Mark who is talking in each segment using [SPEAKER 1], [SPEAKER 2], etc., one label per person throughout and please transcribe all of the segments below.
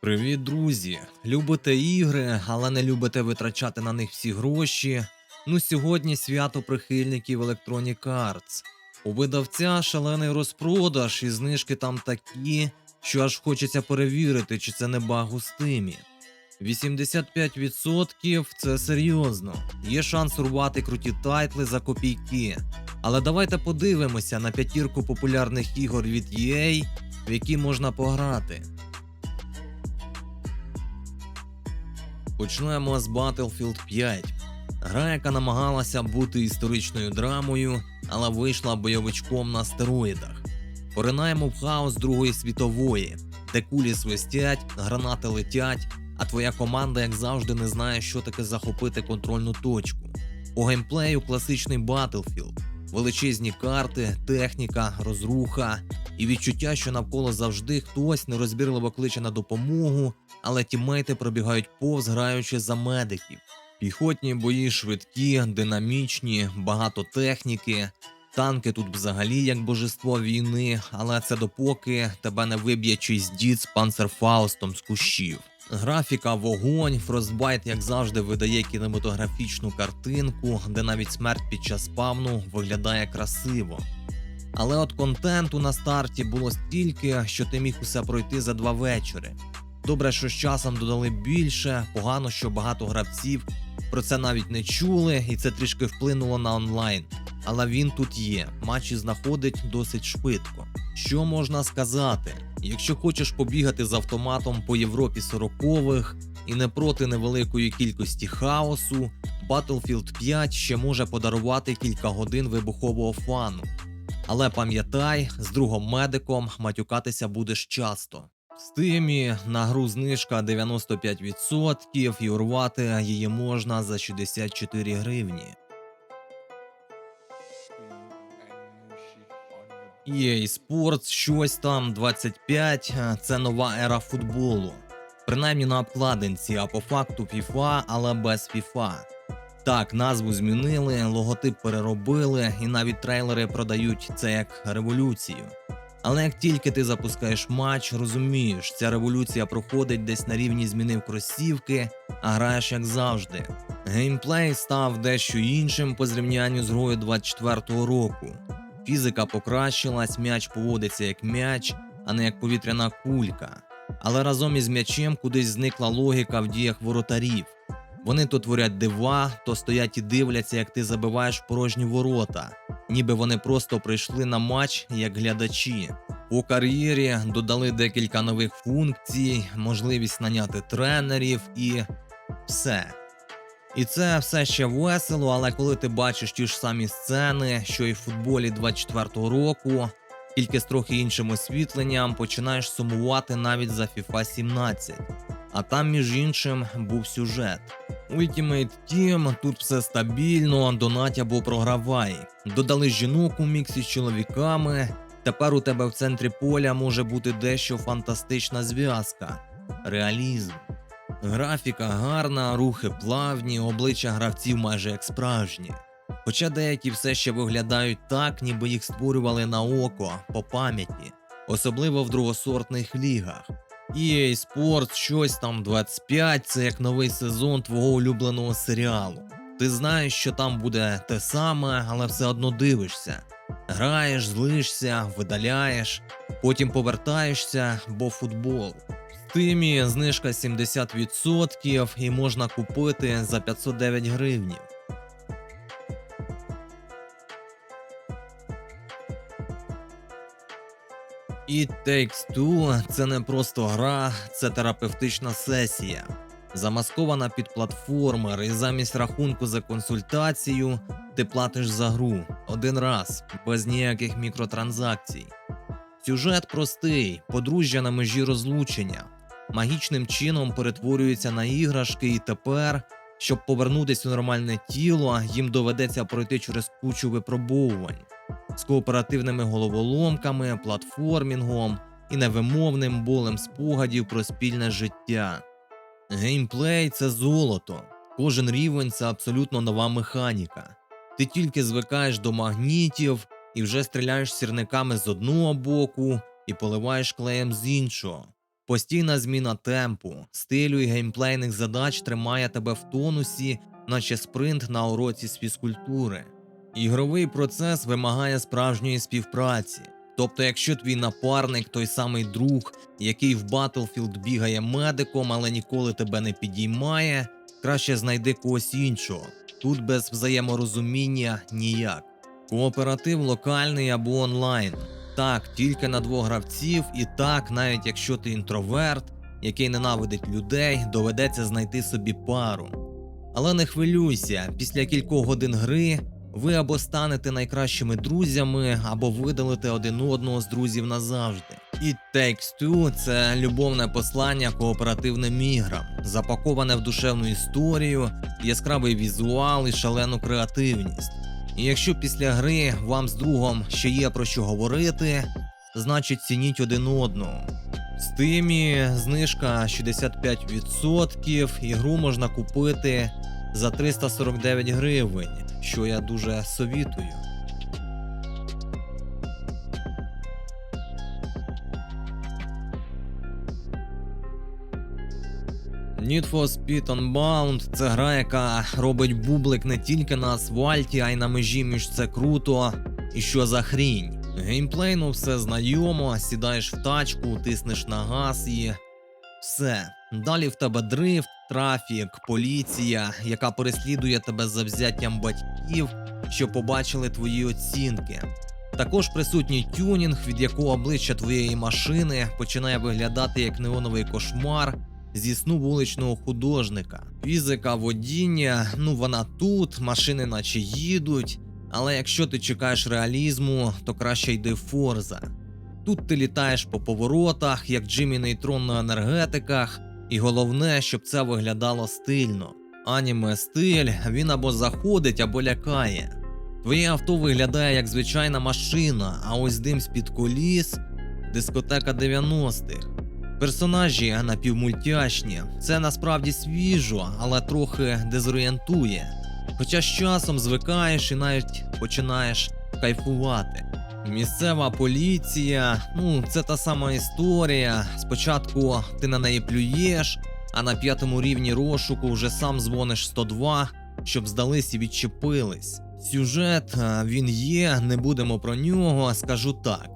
[SPEAKER 1] Привіт, друзі! Любите ігри, але не любите витрачати на них всі гроші. Ну, сьогодні свято прихильників Electronic Arts. У видавця шалений розпродаж і знижки там такі, що аж хочеться перевірити, чи це не баг у стимі. 85% це серйозно. Є шанс урвати круті тайтли за копійки. Але давайте подивимося на п'ятірку популярних ігор від EA, в які можна пограти. Почнемо з Battlefield 5. Гра, яка намагалася бути історичною драмою, але вийшла бойовичком на стероїдах. Поринаємо в хаос Другої світової, де кулі свистять, гранати летять, а твоя команда, як завжди, не знає, що таке захопити контрольну точку. По геймплею класичний Battlefield, величезні карти, техніка, розруха і відчуття, що навколо завжди хтось нерозбірливо кличе на допомогу, але тімейти пробігають повз, граючи за медиків. Піхотні бої швидкі, динамічні, багато техніки. Танки тут взагалі як божество війни, але це допоки тебе не виб'є чийсь дід з панцерфаустом з кущів. Графіка, вогонь, Frostbite, як завжди, видає кінематографічну картинку, де навіть смерть під час спавну виглядає красиво. Але от контенту на старті було стільки, що ти міг усе пройти за два вечори. Добре, що з часом додали більше, погано, що багато гравців про це навіть не чули, і це трішки вплинуло на онлайн. Але він тут є, матчі знаходить досить швидко. Що можна сказати? Якщо хочеш побігати з автоматом по Європі 40-х і не проти невеликої кількості хаосу, Battlefield 5 ще може подарувати кілька годин вибухового фану. Але пам'ятай, з другом медиком матюкатися будеш часто. В стимі на гру знижка 95% і урвати її можна за 64 гривні. EA Sports щось там 25 – це нова ера футболу. Принаймні на обкладинці, а по факту FIFA, але без FIFA. Так, назву змінили, логотип переробили, і навіть трейлери продають це як революцію. Але як тільки ти запускаєш матч, розумієш, ця революція проходить десь на рівні змінив кросівки, а граєш як завжди. Геймплей став дещо іншим по зрівнянню з грою 24-го року. Фізика покращилась, м'яч поводиться як м'яч, а не як повітряна кулька. Але разом із м'ячем кудись зникла логіка в діях воротарів. Вони то творять дива, то стоять і дивляться, як ти забиваєш порожні ворота, ніби вони просто прийшли на матч як глядачі. У кар'єрі додали декілька нових функцій, можливість наняти тренерів і все. І це все ще весело, але коли ти бачиш ті ж самі сцени, що і в футболі 24-го року, тільки з трохи іншим освітленням, починаєш сумувати навіть за FIFA 17. А там, між іншим, був сюжет. Ultimate Team тут все стабільно, донать або програвай. Додали жінок у міксі з чоловіками. Тепер у тебе в центрі поля може бути дещо фантастична зв'язка. Реалізм. Графіка гарна, рухи плавні, обличчя гравців майже як справжні. Хоча деякі все ще виглядають так, ніби їх створювали на око, по пам'яті, особливо в другосортних лігах. EA Sports щось там 25 це як новий сезон твого улюбленого серіалу. Ти знаєш, що там буде те саме, але все одно дивишся. Граєш, злишся, видаляєш, потім повертаєшся, бо футбол. В Стимі знижка 70% і можна купити за 509 гривнів. It Takes Two – це не просто гра, це терапевтична сесія. Замаскована під платформер, і замість рахунку за консультацію ти платиш за гру один раз, без ніяких мікротранзакцій. Сюжет простий, подружжя на межі розлучення. Магічним чином перетворюються на іграшки, і тепер, щоб повернутися у нормальне тіло, їм доведеться пройти через кучу випробовувань з кооперативними головоломками, платформінгом і невимовним болем спогадів про спільне життя. Геймплей це золото. Кожен рівень це абсолютно нова механіка. Ти тільки звикаєш до магнітів і вже стріляєш сірниками з одного боку і поливаєш клеєм з іншого. Постійна зміна темпу, стилю і геймплейних задач тримає тебе в тонусі, наче спринт на уроці з фізкультури. Ігровий процес вимагає справжньої співпраці. Тобто, якщо твій напарник той самий друг, який в Battlefield бігає медиком, але ніколи тебе не підіймає, краще знайди когось іншого. Тут без взаєморозуміння ніяк. Кооператив локальний або онлайн. Так, тільки на двох гравців, і так, навіть якщо ти інтроверт, який ненавидить людей, доведеться знайти собі пару. Але не хвилюйся, після кількох годин гри ви або станете найкращими друзями, або видалите один одного з друзів назавжди. І Takes Two – це любовне послання кооперативним іграм, запаковане в душевну історію, яскравий візуал і шалену креативність. І якщо після гри вам з другом ще є про що говорити, значить цініть один одного. В стимі знижка 65%, ігру можна купити за 349 гривень, що я дуже совітую. Need for Speed Unbound – це гра, яка робить бублик не тільки на асфальті, а й на межі між це круто і що за хрінь. Геймплейно все знайомо, сідаєш в тачку, тиснеш на газ і все. Далі в тебе дрифт, трафік, поліція, яка переслідує тебе за взяттям батьків, що побачили твої оцінки. Також присутній тюнінг, від якого обличчя твоєї машини починає виглядати як неоновий кошмар зі сну вуличного художника. Фізика водіння, ну вона тут, машини наче їдуть. Але якщо ти чекаєш реалізму, то краще йди Форза. Тут ти літаєш по поворотах, як Джиммі Нейтрон на енергетиках, і головне, щоб це виглядало стильно. Аніме стиль він або заходить, або лякає. Твоє авто виглядає як звичайна машина, а ось дим з-під коліс дискотека 90-х. Персонажі напівмультяшні. Це насправді свіжо, але трохи дезорієнтує. Хоча з часом звикаєш і навіть починаєш кайфувати. Місцева поліція, ну це та сама історія. Спочатку ти на неї плюєш, а на п'ятому рівні розшуку вже сам дзвониш 102, щоб здались і відчепились. Сюжет він є, не будемо про нього, скажу так.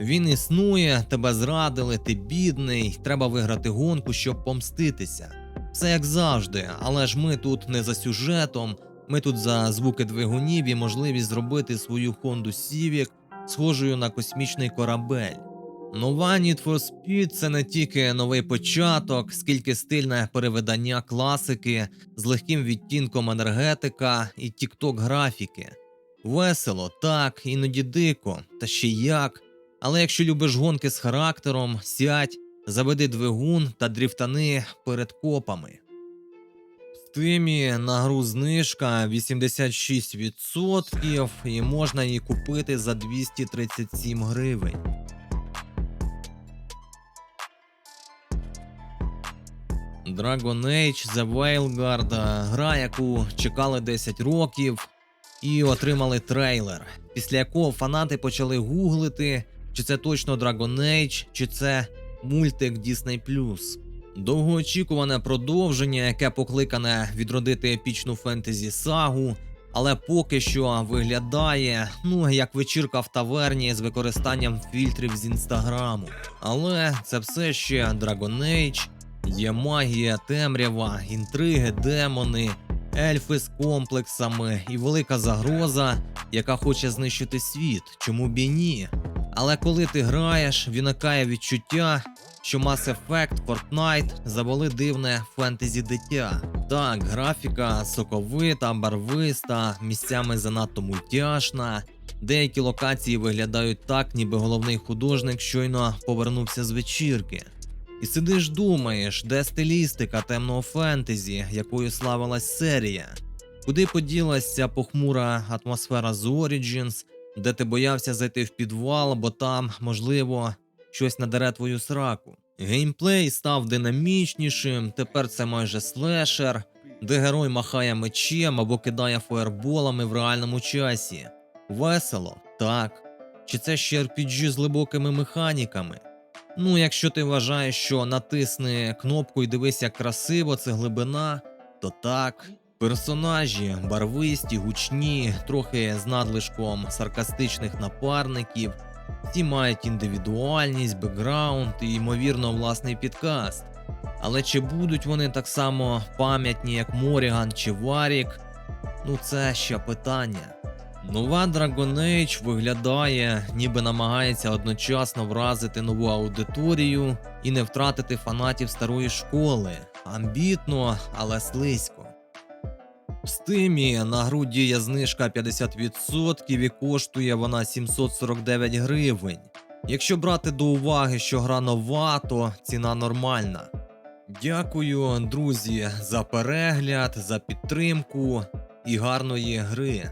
[SPEAKER 1] Він існує, тебе зрадили, ти бідний, треба виграти гонку, щоб помститися. Все як завжди, але ж ми тут не за сюжетом, ми тут за звуки двигунів і можливість зробити свою Honda Civic схожою на космічний корабель. Нова Need for Speed – це не тільки новий початок, скільки стильне перевидання класики з легким відтінком енергетика і тікток графіки. Весело, так, іноді дико, та ще як. Але якщо любиш гонки з характером, сядь, заведи двигун та дріфтани перед копами. В стимі на гру знижка 86% і можна її купити за 237 гривень. Dragon Age The Veilguard – гра, яку чекали 10 років і отримали трейлер, після якого фанати почали гуглити, чи це точно Dragon Age, чи це мультик Disney+. Довгоочікуване продовження, яке покликане відродити епічну фентезі сагу, але поки що виглядає ну як вечірка в таверні з використанням фільтрів з інстаграму. Але це все ще Dragon Age, є магія, темрява, інтриги, демони, ельфи з комплексами і велика загроза, яка хоче знищити світ. Чому б і ні? Але коли ти граєш, виникає відчуття, що Mass Effect, Fortnite завели дивне фентезі дитя. Так, графіка соковита, барвиста, місцями занадто мультяшна. Деякі локації виглядають так, ніби головний художник щойно повернувся з вечірки. І сидиш думаєш, де стилістика темного фентезі, якою славилась серія, куди поділася похмура атмосфера з Origins, де ти боявся зайти в підвал, бо там, можливо, щось надере твою сраку. Геймплей став динамічнішим, тепер це майже слешер, де герой махає мечем або кидає фаерболами в реальному часі. Весело, так. Чи це ще RPG з глибокими механіками? Ну, якщо ти вважаєш, що натисни кнопку і дивись, як красиво, це глибина, то так. Персонажі барвисті, гучні, трохи з надлишком саркастичних напарників. Всі мають індивідуальність, бекграунд і, ймовірно, власний підкаст. Але чи будуть вони так само пам'ятні, як Моріган чи Варік? Ну це ще питання. Нова Dragon Age виглядає, ніби намагається одночасно вразити нову аудиторію і не втратити фанатів старої школи. Амбітно, але слизько. В стимі на гру діє знижка 50% і коштує вона 749 гривень. Якщо брати до уваги, що гра нова, то ціна нормальна. Дякую, друзі, за перегляд, за підтримку і гарної гри.